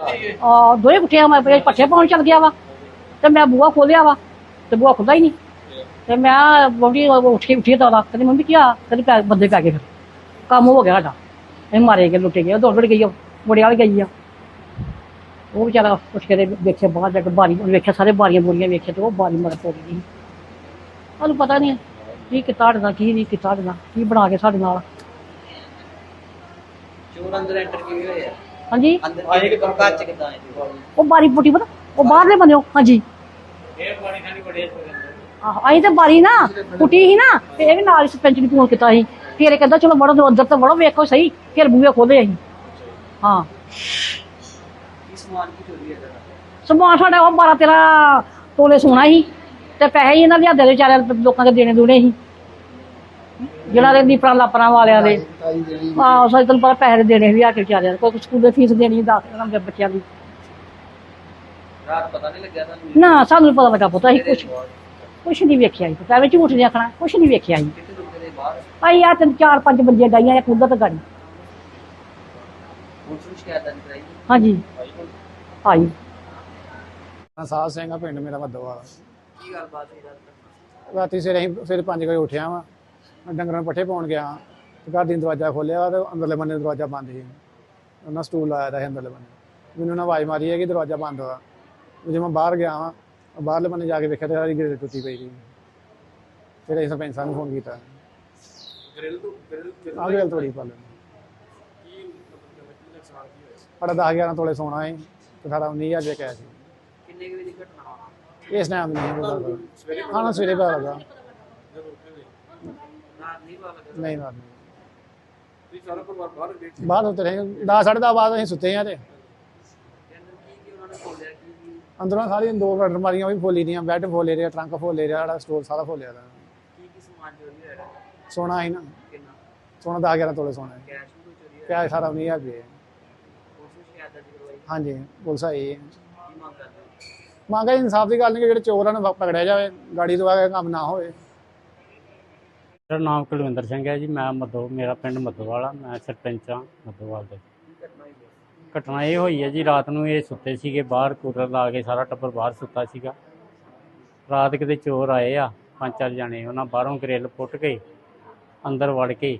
ਆ ਦੋਏ ਕੁੱਟਿਆ ਮੈਂ ਪਏ ਪੱਠੇ ਪਾਉਣ ਚੱਲ ਗਿਆ ਵਾ। ਤੇ ਮੈਂ ਬੂਆ ਖੋਲਿਆ ਵਾ, ਤੇ ਬੂਆ ਖੁੱਲਦਾ ਹੀ ਨਹੀਂ। ਤੇ ਮੈਂ ਬੋਡੀ ਉੱਠੀ ਉੱਠੀ ਤਾਂ ਲਾ ਕਹਿੰਦੀ, ਮੰਮੀ, ਕੀ ਆ? ਕਹਿੰਦੀ, ਪੈ, ਬੰਦੇ ਪੈ ਗਏ ਫਿਰ। ਕੰਮ ਹੋ ਗਿਆ ਸਾਡਾ। ਇਹ ਮਾਰੇ ਗਏ, ਲੁੱਟੇ ਗਏ ਉਹ ਦੌੜ ਦੌੜ ਗਈ ਉਹ ਮੁੰਡੇ ਵਾਲੀ ਗਈ ਆ। ਉਹ ਵਿਚਾਰਾ ਕੁਛ ਕਰੇ ਵੇਖਿਆ ਬਾਹਰ ਜਾ ਕੇ ਬਾਰੀ ਵੇਖਿਆ ਸਾਰੇ ਬਾਰੀਆਂ ਬੋਰੀਆਂ ਵੇਖਿਆ ਤੇ ਉਹ ਬਾਰੀ ਮਰ ਪੋ ਗਈ। ਉਹਨੂੰ ਪਤਾ ਨਹੀਂ ਕੀ ਕੀਤਾ ਸਾਡੇ ਨਾਲ, ਕੀ ਨਹੀਂ ਕੀਤਾ ਸਾਡੇ ਨਾਲ, ਕੀ ਬਣਾ ਕੇ ਸਾਡੇ ਨਾਲ। ਚੋਰ ਅੰਦਰ ਐਂਟਰ ਕਿਵੇਂ ਹੋਏ ਆ ਹਾਂਜੀ? ਅੰਦਰ ਆਏ ਕਿ ਘਰ ਚ ਕਿਦਾਂ ਆਏ ਉਹ ਬਾਰੀ ਪੁੱਟੀ ਪਤਾ ਉਹ ਬਾਹਰਲੇ ਬੰਨਿਓ ਹਾਂਜੀ। ਆਹੋ ਅਸੀਂ ਤੇ ਬਾਰੀ ਨਾ ਪੁੱਟੀ ਸੀ ਨਾ ਤੇ ਇਹ ਵੀ ਨਾਲ ਹੀ ਸਰਪੰਚ ਨੂੰ ਫੋਨ ਕੀਤਾ ਸੀ। ਫਿਰ ਇਹ ਕਹਿੰਦਾ ਚਲੋ ਵੜੋ ਅੰਦਰ ਤਾਂ ਵੜੋ ਵੇਖੋ ਸਹੀ ਫਿਰ ਬੂਹੇ ਖੋਲੇ ਅਸੀਂ। ਹਾਂ। ਕੀ ਸਮਾਨ ਕੀ ਚੋਰੀ ਹੈ ਸਮਾਨ ਸਾਡਾ ਉਹ 12 13 ਤੋਲੇ ਸੋਨਾ ਸੀ ਤੇ ਪੈਸੇ ਹੀ ਇਹਨਾਂ ਦੇ ਹੱਥਾਂ ਦੇ ਵਿਚਾਰਿਆਂ ਦੇ ਲੋਕਾਂ ਦੇ ਦੇਣੇ ਦੂਣੇ ਸੀ। ਜਿਹੜਾ ਦੇ ਨੀਪਰਾਂ ਲਾਪਰਾਂ ਵਾਲਿਆਂ ਦੇ। ਆਹ ਸੱਚ ਤੈਨੂੰ ਪਤਾ ਪੈਸੇ ਦੇਣੇ ਵੀ ਆ ਕੇ ਵਿਚਾਰਿਆਂ ਕੋਈ ਸਕੂਲ ਦੇ ਫੀਸ ਦੇਣੀ ਦੱਸ ਦੇ ਬੱਚਿਆਂ ਦੀ। ਰਾਤ ਪਤਾ ਨਹੀਂ ਲੱਗਿਆ ਤੁਹਾਨੂੰ ਨਾ ਸਾਨੂੰ ਨੀ ਪਤਾ ਲੱਗਾ ਪਤਾ ਅਸੀਂ ਕੁਛ ਕੁਛ ਨਹੀਂ ਵੇਖਿਆ ਜੀ ਪਤਾ ਵਿੱਚ ਝੂਠ ਨਹੀਂ ਆਖਣਾ ਕੁਛ ਨਹੀਂ ਵੇਖਿਆ ਜੀ ਕਿੱਥੇ ਰੁਕਦੇ ਦੇ ਬਾਹਰ? ਆਈ ਆ ਤਿੰਨ ਚਾਰ ਪੰਜ ਬੰਦੀਆਂ ਡਾਈਆਂ ਇੱਕ ਉਧਰ ਤੇ ਗਾੜੀ। ਪੁਲਿਸ ਨੂੰ ਸ਼ਿਕਾਇਤ ਦਰਜ ਕਰਾਈ? ਹਾਂਜੀ। ਆਈ ਮੈਂ ਸਾਧ ਸਿੰਘ ਆ ਪਿੰਡ ਮੇਰਾ ਵੱਦੋਵਾਲ ਕੀ ਗੱਲਬਾਤ ਹੋਈ ਰਾਤ ਰਾਤੀ ਸਵੇਰੇ ਅਸੀਂ ਸਵੇਰੇ 5 ਵਜੇ ਉੱਠਿਆ ਵਾਂ। ਮੈਂ ਡੰਗਰਾਂ ਨੂੰ ਪੱਠੇ ਪਾਉਣ ਗਿਆ। ਤੇ ਘਰ ਦੀ ਦਰਵਾਜ਼ਾ ਖੋਲਿਆ ਤੇ ਅੰਦਰਲੇ ਬੰਨੇ ਦਰਵਾਜ਼ਾ ਬੰਦ ਸੀ। ਉਹਨਾਂ ਸਟੂਲ ਲਾਇਆ ਦਾ ਅੰਦਰਲੇ ਬੰਨੇ। ਮੈਨੂੰ ਉਹਨਾਂ ਆਵਾਜ਼ ਮਾਰੀ ਹੈ ਕਿ ਦਰਵਾਜ਼ਾ ਬੰਦ ਹੋਇਆ। ਜਦੋਂ ਮੈਂ ਬਾਹਰ ਗਿਆ ਵਾਂ ਬਾਹਰਲੇ ਬੰਨੇ ਜਾ ਕੇ ਵੇਖਿਆ ਤੇ ਸਾਰੀ ਗ੍ਰਿਲ ਟੁੱਟੀ ਪਈ ਸੀ। ਫਿਰ ਅਸੀਂ ਸਰਪੰਚ ਸਾਹਿਬ ਨੂੰ ਫੋਨ ਕੀਤਾ। ਗ੍ਰਿਲ ਤੋਂ ਗ੍ਰਿਲ ਆ ਗ੍ਰਿਲ ਤੋੜੀ ਪਾ ਲੈਣੀ ਸਾਡਾ 10 11 ਤੋਲੇ ਸੋਨਾ ਸੀ ਤੇ ਸਾਡਾ 19000 ਰੁਪਏ ਕੈਸ਼ ਸੀ। ਕਿੰਨੇ ਕੁ ਦੀ ਘਟਨਾ ਇਸ ਟਾਈਮ ਨਹੀਂ ਹਾਂ ਸਵੇਰੇ ਪਤਾ ਲੱਗਾ। ਰਾਤ ਨਹੀਂ ਪਤਾ ਲੱਗਾ ਨਹੀਂ ਮਾਰਨੀ ਬਾਹਰ ਸੁੱਤੇ ਰਹੇ 10 ਸਾਢੇ ਦਸ ਬਾਅਦ ਅਸੀਂ ਸੁੱਤੇ ਆ ਤੇ। ਅੰਦਰ ਸਾਰੀਆਂ ਦੋ ਅਲਮਾਰੀਆਂ ਵੀ ਫੋਲੀ ਦੀਆਂ। ਬੈੱਡ ਫੋਲੇ ਰਿਹਾ ਟਰੰਕ ਫੋਲੇ ਰਿਹਾ ਸਾਡਾ ਸਟੋਰ ਸਾਰਾ ਫੋਲਿਆ ਦਾ ਕੀ ਕੀ ਸਮਾਨ ਚੋਰੀ ਹੋਇਆ ਸੋਨਾ ਸੀ ਨਾ। ਕਿੰਨਾ ਸੋਨਾ 10 11 ਤੋਲੇ ਸੋਨਾ ਹੈ। ਕੈਸ਼ ਵੀ ਚੋਰੀ ਹੋਇਆ ਕਿਆ ਸਾਰਾ 19000 ਰੁਪਏ ਪੁਲਿਸ ਨੂੰ ਸ਼ਿਕਾਇਤ ਦਰਜ ਕਰਵਾਈ ਹਾਂਜੀ ਪੁਲਿਸ ਆਈ ਹੈ। ਮੰਗ ਕਰਦੇ ਹੋ? ਮੰਗਾ ਇਨਸਾਫ ਦੀ ਗੱਲ ਨਹੀਂ ਕਿ ਜਿਹੜੇ ਚੋਰਾਂ ਨੂੰ ਪਕੜਿਆ ਜਾਵੇ ਗਾੜੀ ਤੋਂ ਆ ਕੇ ਕੰਮ ਨਾ ਹੋਵੇ। ਮੇਰਾ ਨਾਮ ਕੁਲਵਿੰਦਰ ਸਿੰਘ ਹੈ ਜੀ, ਮੈਂ ਮੱਦੋ ਮੇਰਾ ਪਿੰਡ ਮੱਦੋਵਾਲ ਆ, ਮੈਂ ਸਰਪੰਚ ਹਾਂ ਮੱਦੋਵਾਲ ਦੇ। ਕੀ ਘਟਨਾ ਇਹ ਹੋਈ ਹੈ ਜੀ, ਰਾਤ ਨੂੰ ਇਹ ਸੁੱਤੇ ਸੀਗੇ, ਬਾਹਰ ਕੂਲਰ ਲਾ ਕੇ ਸਾਰਾ ਟੱਬਰ ਬਾਹਰ ਸੁੱਤਾ ਸੀਗਾ। ਰਾਤ ਕਿਤੇ ਚੋਰ ਆਏ ਆ, ਪੰਜ ਚਾਰ ਜਣੇ, ਉਹਨਾਂ ਬਾਹਰੋਂ ਗ੍ਰਿਲ ਪੁੱਟ ਕੇ ਅੰਦਰ ਵੜ ਕੇ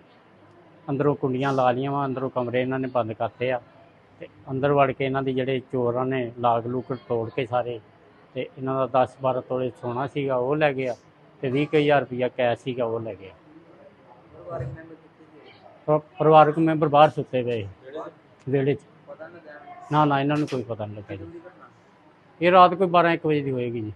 ਅੰਦਰੋਂ ਕੁੰਡੀਆਂ ਲਾ ਲੀਆਂ ਵਾ, ਅੰਦਰੋਂ ਕਮਰੇ ਇਹਨਾਂ ਨੇ ਬੰਦ ਕਰਤੇ ਆ। ਤੇ ਅੰਦਰ ਵੜ ਕੇ ਇਹਨਾਂ ਦੇ ਜਿਹੜੇ ਚੋਰਾਂ ਨੇ ਲਾਗ ਲੂਕ ਤੋੜ ਕੇ ਸਾਰੇ, ਤੇ ਇਹਨਾਂ ਦਾ 10 12 ਤੋਲੇ ਸੋਨਾ ਸੀਗਾ, ਉਹ ਲੈ ਗਿਆ। ਤੇ 20000 ਰੁਪਇਆ ਕੈਸ਼ ਸੀਗਾ ਉਹ ਲੈ ਗਿਆ। ਪ- ਪਰਿਵਾਰਕ ਮੈਂਬਰ ਬਾਹਰ ਸੁੱਤੇ ਪਏ ਵਿਹੜੇ 'ਚ? ਨਾ ਨਾ ਇਹਨਾਂ ਨੂੰ ਕੋਈ ਪਤਾ ਨਹੀਂ ਲੱਗਾ ਜੀ। ਇਹ ਰਾਤ ਕੋਈ 12 1 ਵਜੇ ਦੀ ਹੋਏਗੀ ਜੀ।